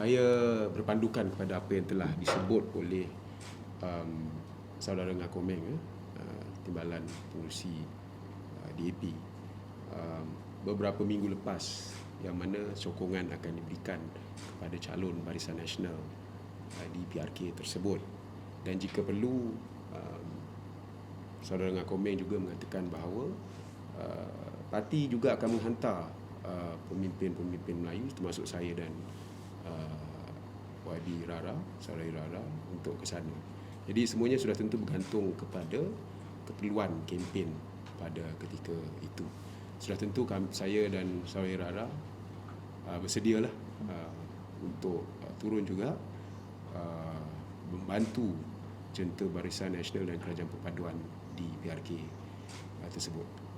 saya berpandukan kepada apa yang telah disebut oleh um, saudara Ngakomeng eh, uh, Timbalan Pengurusi uh, DAP um, beberapa minggu lepas yang mana sokongan akan diberikan kepada calon Barisan Nasional uh, di PRK tersebut. Dan jika perlu um, saudara Ngakomeng juga mengatakan bahawa uh, parti juga akan menghantar uh, pemimpin-pemimpin Melayu termasuk saya dan YB Rara, saudara Rara untuk ke sana. Jadi semuanya sudah tentu bergantung kepada keperluan kempen pada ketika itu. Sudah tentu saya dan saudara Rara uh, bersedialah uh, untuk uh, turun juga uh, membantu Jenta Barisan Nasional dan Kerajaan Perpaduan di PRK uh, tersebut.